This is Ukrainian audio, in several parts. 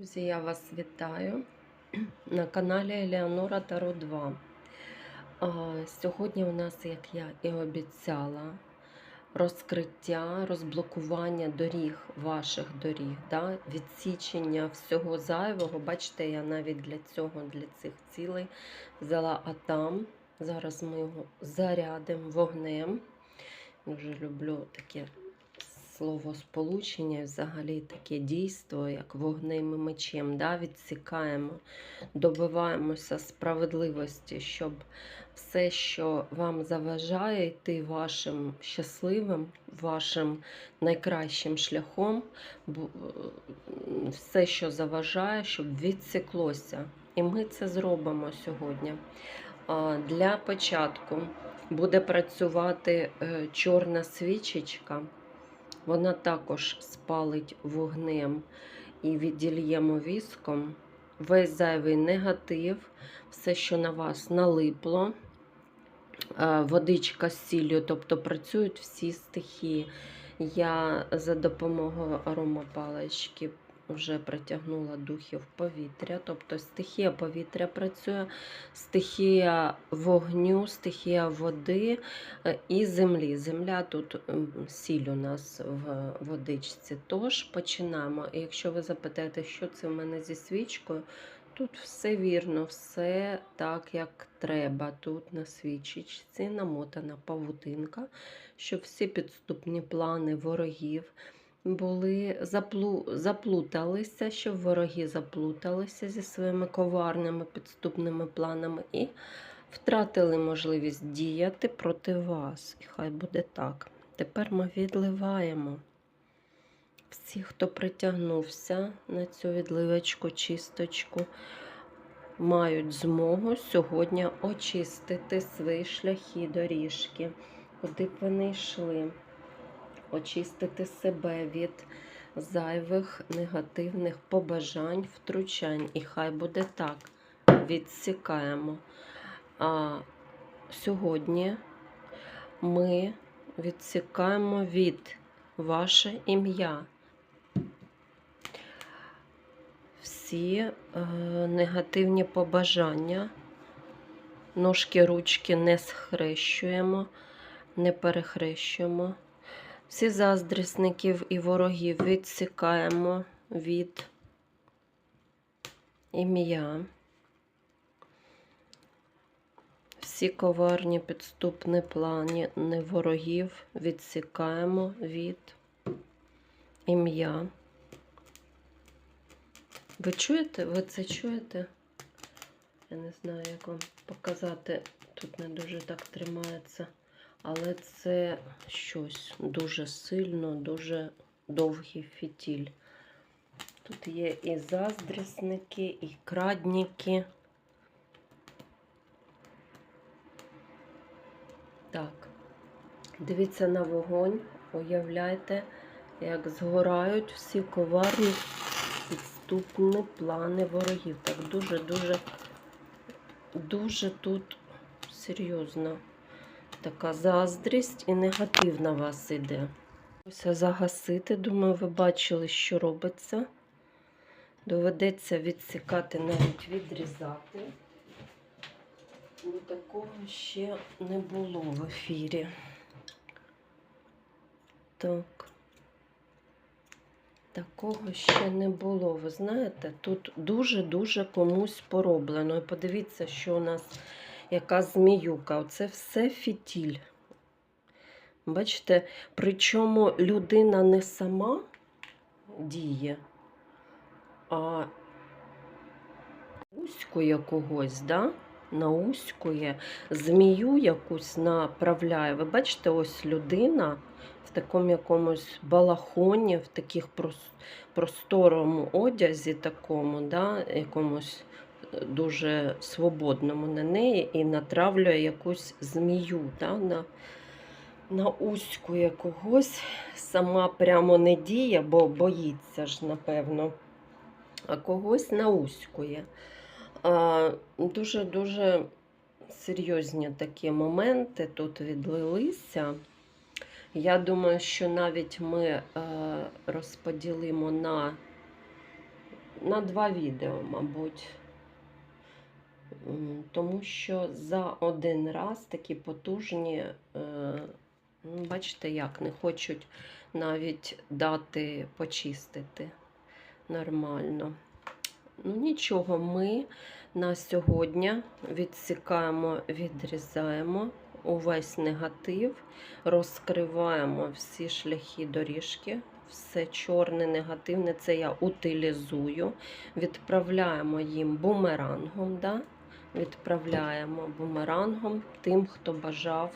Друзі, я вас вітаю на каналі Елеонора Таро 2. Сьогодні у нас, як я і обіцяла, розкриття, розблокування доріг, ваших доріг, да? відсічення всього зайвого. Бачите, я навіть для цього, для цих цілей взяла атам. Зараз ми його зарядимо вогнем. Дуже люблю таке словосполучення, і взагалі таке дійство, як вогнем і мечем. Да? Відсікаємо, добиваємося справедливості, щоб все, що вам заважає йти вашим щасливим, вашим найкращим шляхом, все, що заважає, щоб відсіклося. І ми це зробимо сьогодні. Для початку буде працювати е, чорна свічечка. Вона також спалить вогнем і віддільємо віском. Весь зайвий негатив, все, що на вас налипло, Е, водичка з сіллю, тобто працюють всі стихії. Я за допомогою аромапалички вже притягнула духів повітря, тобто стихія повітря працює, стихія вогню, стихія води е, і землі. Земля тут сіль у нас в водичці. Тож починаємо. І якщо ви запитаєте, що це в мене зі свічкою, тут все вірно, все так, як треба. Тут на свічечці намотана павутинка, щоб всі підступні плани ворогів були заплу, заплуталися, щоб вороги заплуталися зі своїми коварними підступними планами і втратили можливість діяти проти вас. І хай буде так. Тепер ми відливаємо. Всі, хто притягнувся на цю відливочку, чисточку, мають змогу сьогодні очистити свої шляхи, доріжки, куди б вони йшли очистити себе від зайвих негативних побажань, втручань. І хай буде так. Відсікаємо. А сьогодні ми відсікаємо від ваше ім'я. Всі е, негативні побажання, ножки, ручки не схрещуємо, не перехрещуємо. Всі заздрісників і ворогів відсікаємо від ім'я. Всі коварні підступні плані не ворогів відсікаємо від ім'я. Ви чуєте? Ви це чуєте? Я не знаю, як вам показати. Тут не дуже так тримається. Але це щось дуже сильно, дуже довгий фітіль. Тут є і заздрісники, і крадніки. Так, дивіться на вогонь, уявляйте, як згорають всі коварні підступні плани ворогів. Так дуже-дуже, дуже тут серйозно така заздрість і негатив на вас іде. Ось загасити, думаю, ви бачили, що робиться. Доведеться відсікати, навіть відрізати. Бо такого ще не було в ефірі. Так. Такого ще не було. Ви знаєте, тут дуже-дуже комусь пороблено. І подивіться, що у нас яка зміюка. Оце все фітіль. Бачите, причому людина не сама діє, а уськує когось, да? науськує, змію якусь направляє. Ви бачите, ось людина в такому якомусь балахоні, в таких просторому одязі, такому, да? якомусь дуже свободному на неї і натравлює якусь змію, да, на, на уськує когось. Сама прямо не діє, бо боїться ж, напевно, а когось науськує. Дуже-дуже серйозні такі моменти тут відлилися. Я думаю, що навіть ми е, розподілимо на на два відео, мабуть. Тому що за один раз такі потужні, е, ну, бачите, як не хочуть навіть дати почистити нормально. Ну нічого, ми на сьогодні відсікаємо, відрізаємо увесь негатив, розкриваємо всі шляхи доріжки, все чорне, негативне, це я утилізую, відправляємо їм бумерангом. Да? Відправляємо бумерангом тим, хто бажав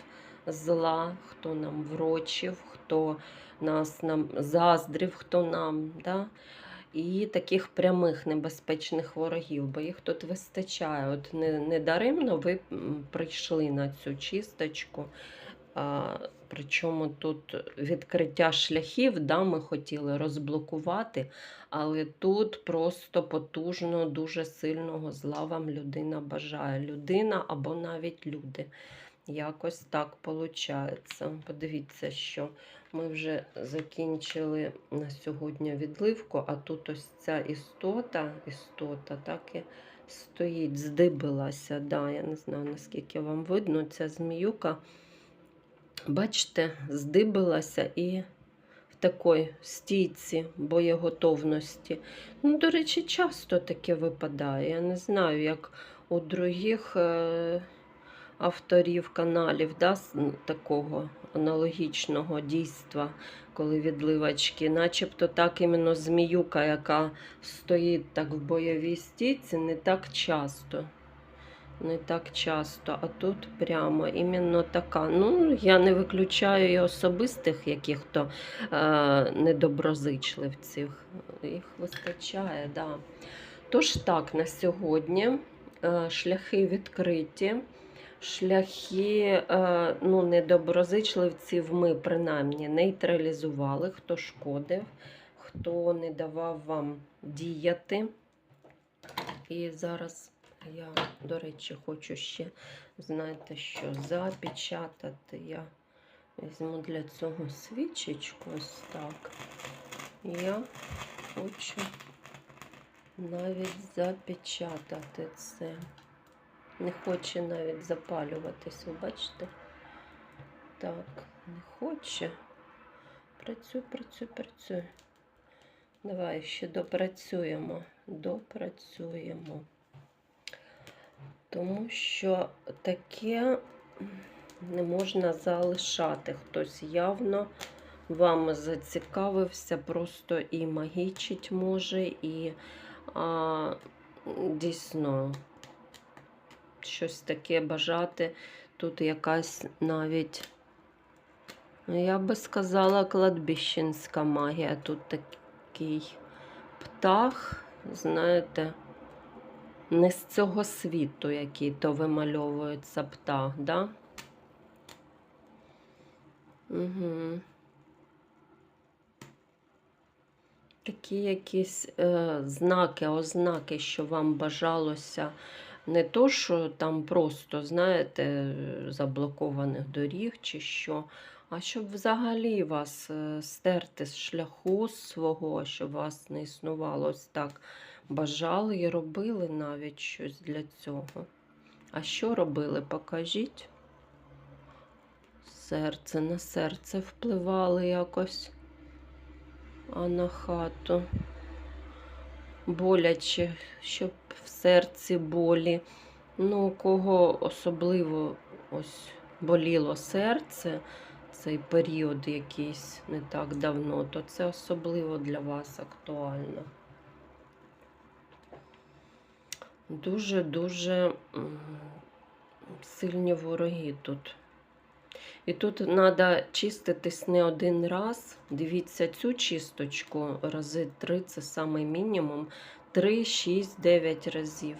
зла, хто нам врочив, хто нас нам заздрив, хто нам. Да? І таких прямих небезпечних ворогів, бо їх тут вистачає. От не, не даремно ви прийшли на цю чисточку. Причому тут відкриття шляхів, да, ми хотіли розблокувати, але тут просто потужно, дуже сильного зла вам людина бажає. Людина або навіть люди. Якось так виходить. Подивіться, що ми вже закінчили на сьогодні відливку, а тут ось ця істота, істота так і стоїть, здибилася. Да, я не знаю, наскільки вам видно, ця зміюка, бачите, здибилася і в такій стійці боєготовності. Ну, до речі, часто таке випадає. Я не знаю, як у других. Е- авторів каналів да, такого аналогічного дійства, коли відливачки, начебто так іменно зміюка, яка стоїть так в бойовій стійці, не так часто. Не так часто, а тут прямо іменно така. Ну, я не виключаю і особистих яких-то е, недоброзичливців. Їх вистачає, да. Тож так, на сьогодні е, шляхи відкриті шляхи е, ну, недоброзичливців ми принаймні нейтралізували, хто шкодив, хто не давав вам діяти. І зараз я, до речі, хочу ще, знаєте, що запечатати. Я візьму для цього свічечку ось так. Я хочу навіть запечатати це. Не хоче навіть запалюватись, ви бачите? Так, не хоче. Працюй, працюй, працюй. Давай ще допрацюємо. Допрацюємо. Тому що таке не можна залишати. Хтось явно вами зацікавився, просто і магічить може, і а, дійсно щось таке бажати. Тут якась навіть, ну, я би сказала, кладбищенська магія. Тут такий птах, знаєте, не з цього світу, який то вимальовується птах, да? Угу. Такі якісь е, знаки, ознаки, що вам бажалося не то, що там просто, знаєте, заблокованих доріг чи що, а щоб взагалі вас е, стерти з шляху свого, щоб вас не існувало ось так. Бажали і робили навіть щось для цього. А що робили? Покажіть. Серце на серце впливали якось, а на хату боляче, щоб в серці болі. Ну, кого особливо ось боліло серце, цей період якийсь не так давно, то це особливо для вас актуально. Дуже-дуже сильні вороги тут. І тут треба чиститись не один раз. Дивіться цю чисточку рази 3, це самий мінімум. 3, 6, 9 разів.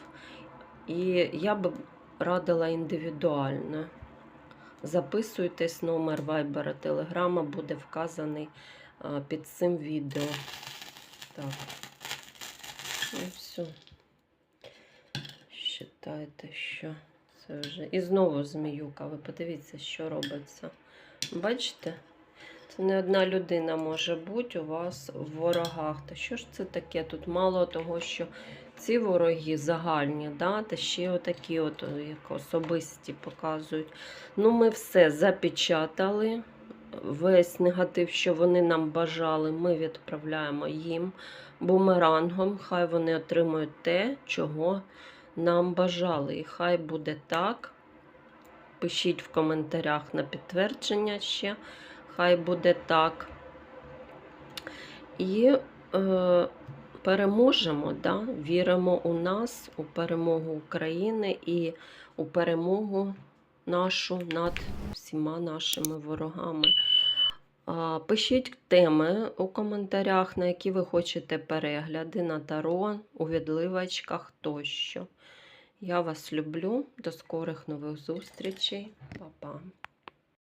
І я б радила індивідуально. Записуйтесь, номер Viber, Telegram буде вказаний під цим відео. Так. Ну, все. Считайте, що це вже. І знову зміюка. Ви подивіться, що робиться. Бачите? Це не одна людина може бути у вас в ворогах. Та що ж це таке? Тут мало того, що ці вороги загальні, да? та ще отакі от, як особисті показують. Ну, ми все запечатали. Весь негатив, що вони нам бажали, ми відправляємо їм бумерангом. Хай вони отримують те, чого нам бажали. І хай буде так. Пишіть в коментарях на підтвердження ще. Хай буде так. І е, переможемо, да? віримо у нас, у перемогу України і у перемогу нашу над всіма нашими ворогами. Пишіть теми у коментарях, на які ви хочете перегляди на таро, у відливочках тощо. Я вас люблю. До скорих нових зустрічей. Па-па.